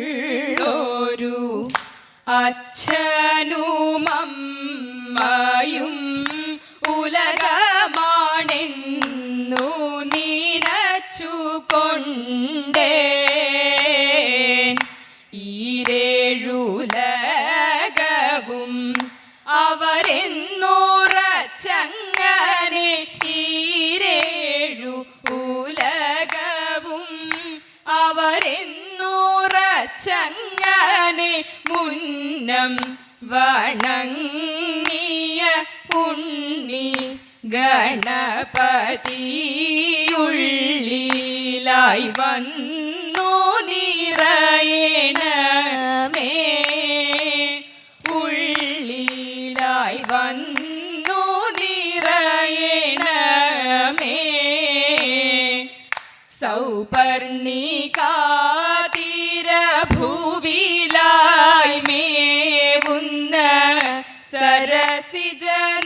അരികിലായുള്ളൊരു അച്ഛനുമമ്മ എന്നൂറച്ചങ്ങനെ മുന്നം വണങ്ങിയ ഉണ്ണി ഗണപതിയുള്ളിലായി വന്നു നിറയണ.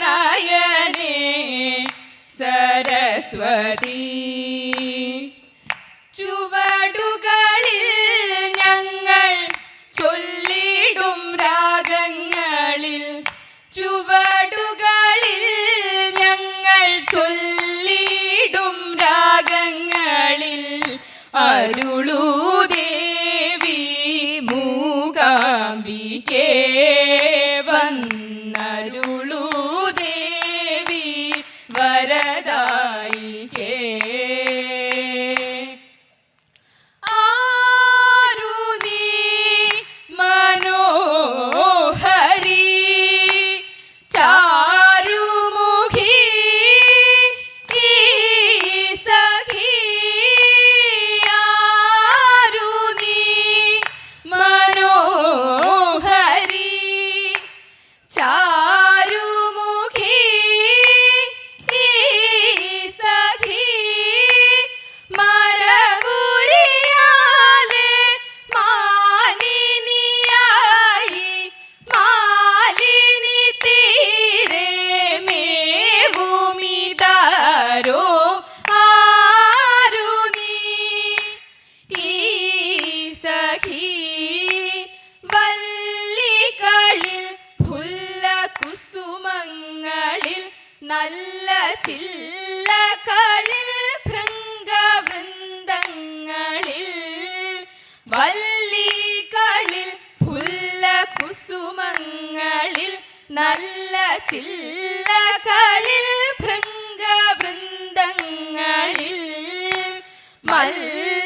നായനെ सरस्वती ചുവടുകളിൽ ഞങ്ങൾ ചൊല്ലിടും രാഗങ്ങളിൽ. ചുവടുകളിൽ ഞങ്ങൾ ചൊല്ലിടും രാഗങ്ങളിൽ. അരുളൂ നല്ല ചില്ലകളിൽ ഭൃംഗവൃന്ദങ്ങളിൽ മല്ല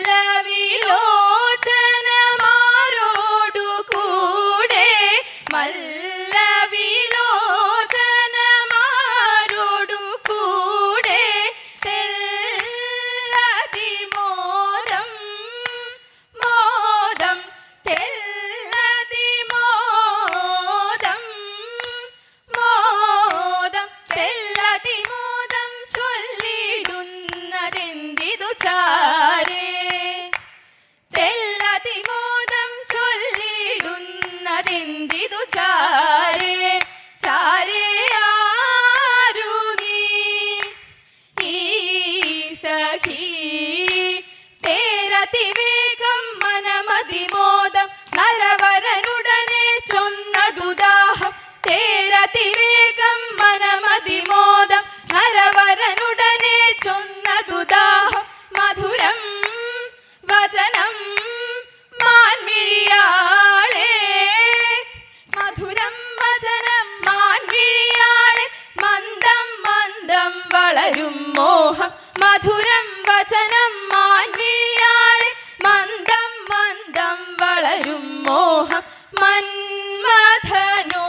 മോഹം മധുരം വചനം മാൻവിഴിയാലെ മന്ദം മന്ദം വളരും മോഹം. മന്മഥനോ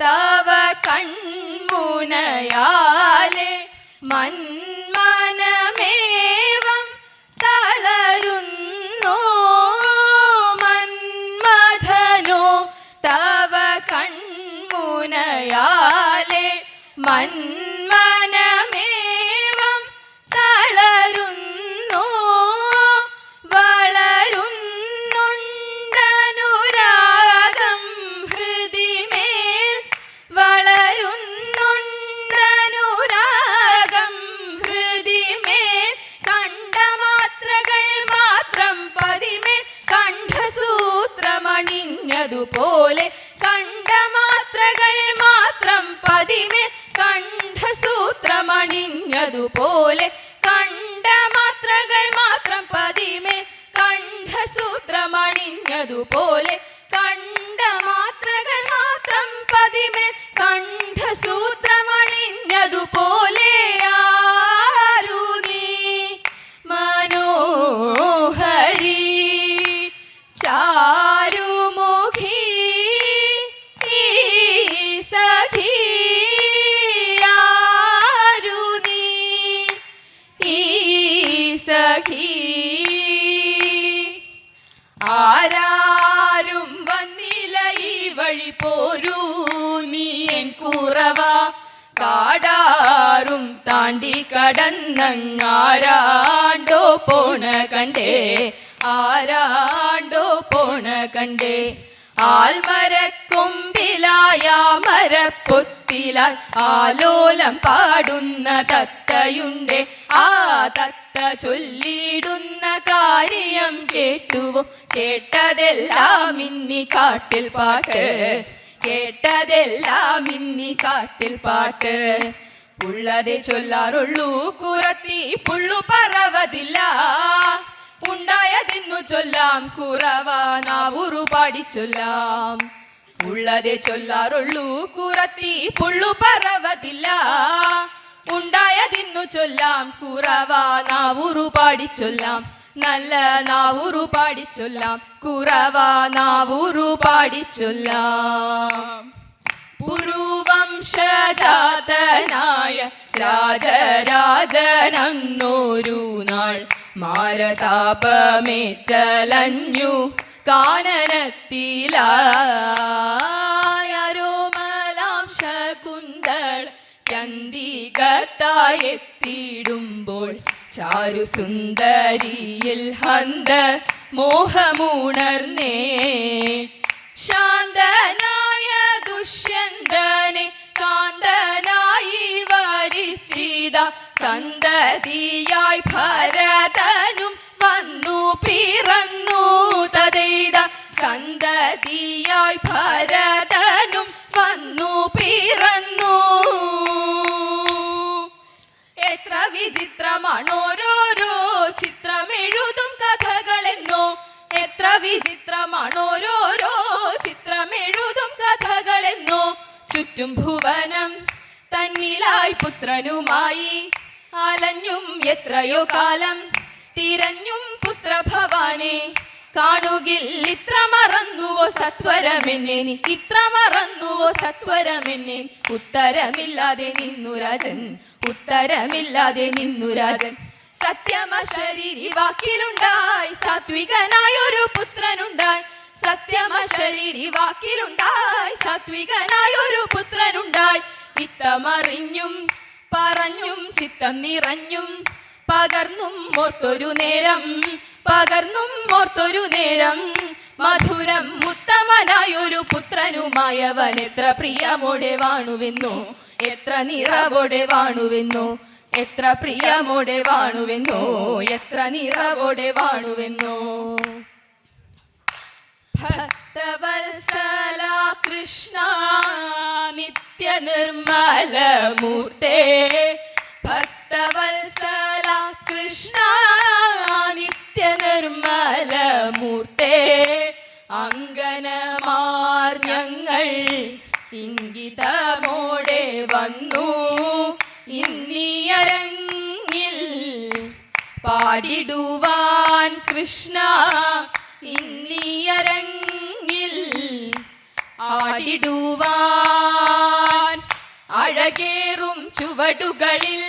തവ കൺമുനയാലെ മന്മനമേവം തളരുന്നു. മന്മഥനോ തവ കൺമുനയാലെ മൻ കണ്ഠസൂത്രമണിഞ്ഞതുപോലെ കണ്ട മാത്രകൾ മാത്രം പതിമേ കണ്ഠസൂത്രമണിഞ്ഞതുപോലെ വഴി പോരൂ നീ എൻ കുറവ. കാടാറും താണ്ടി കടന്നങ്ങാരാണ്ടോ പോണ കണ്ടേ ആരാണ്ടോ പോണ കണ്ടേ. ആൽമരക്കൊമ്പിലായ മരപ്പൊത്തിലാൽ ആലോലം പാടുന്ന തത്തയുണ്ട് ആ തത്ത ചൊല്ലിടുന്ന കാര്യം കേട്ടുവോ? കേട്ടതെല്ലാം ഇന്നി കാട്ടിൽ പാട്ട്. കേട്ടതെല്ലാം ഇന്നി കാട്ടിൽ പാട്ട്. ഉള്ളതേ ചൊല്ലാറുള്ളൂ കുറത്തി പുള്ളു പറവതില്ല. ചൊല്ലാം കുറവാ നാവുറു പാടി ചൊല്ലാം. ഉള്ളതെ ചൊല്ലാറുള്ളൂ കുറത്തി പുള്ളു പറവതില്ല. ഉണ്ടായതിന്നു ചൊല്ലാം കുറവാ നാവുറു പാടി ചൊല്ലാം. നല്ല നാവുറു പാടി ചൊല്ലാം കുറവാ നാവുറു പാടി ചൊല്ലാം. പുരുവംശജാതനായ രാജരാജനന്നൊരു നാൾ മാരതാപമേറ്റലഞ്ഞു കാനനത്തിലാരോമലാം ശകുന്തൾ ചന്തികത്തായെത്തിയിടുമ്പോൾ ചാരു സുന്ദരിയിൽ ഹന്ത മോഹമുണർന്നേ. ശാന്തനായ ദുഷ്യന്തനെ കാന്തനായി വരിച്ചിത സന്തതിയായി ഭരതനും സന്തതിയായി ഭരതനും വന്നു പിറന്നു. എത്ര വിചിത്രമാണോരോരോ ചിത്രമെഴുതും കഥകളെന്നോ. എത്ര വിചിത്രമാണോരോരോ ചിത്രമെഴുതും കഥകളെന്നോ. ചുറ്റും ഭുവനം തന്നിലായി പുത്രനുമായി. അലഞ്ഞും എത്രയോ കാലം തിരഞ്ഞും പുത്രഭവാനെ. കാണുകിൽ ഇത്ര മറന്നുവോ സത്വരമെന്നെ? നീ ഇത്ര മറന്നുവോ സത്വരമെന്നെ? ഉത്തരമില്ലാതെ നിന്നു രാജൻ. ഉത്തരമില്ലാതെ നിന്നു രാജൻ. സത്യമശരീരി വാക്കിലുണ്ടായി. സാത്വികനായ ഒരു പുത്രനുണ്ടായി. സത്യമശരീരി വാക്കിലുണ്ടായി. സാത്വികനായ ഒരു പുത്രനുണ്ടായി. ഇത്തമറിഞ്ഞും പറഞ്ഞും ചിത്തം നിറഞ്ഞും പകർന്നും ഓർത്തൊരു നേരം. പകർന്നും ഓർത്തൊരു നേരം. മധുരം ഉത്തമനായൊരു പുത്രനുമായവൻ എത്ര പ്രിയമോടെ വാണുവെന്നു? എത്ര നിറവോടെ വാണുവെന്നു? എത്ര പ്രിയമോടെ വാണുവെന്നു? എത്ര നിറവോടെ വാണുവെന്നു? ഭക്തവത്സല കൃഷ്ണ നിത്യ നിർമ്മല മൂർത്തേ. ഭക്തവത്സല പാടിടുവാൻ കൃഷ്ണ ഇന്നിയരങ്ങിൽ ആടിടുവാൻ അഴകേറും ചുവടുകളിൽ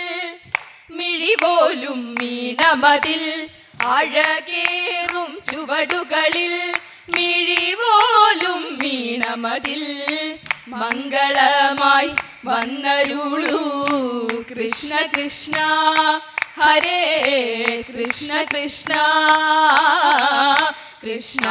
മിഴിപോലും മീണമതിൽ അഴകേറും ചുവടുകളിൽ മിഴിപോലും മീണമതിൽ മംഗളമായി വന്നരുളൂ. കൃഷ്ണ കൃഷ്ണ ഹരേ കൃഷ്ണ കൃഷ്ണ കൃഷ്ണ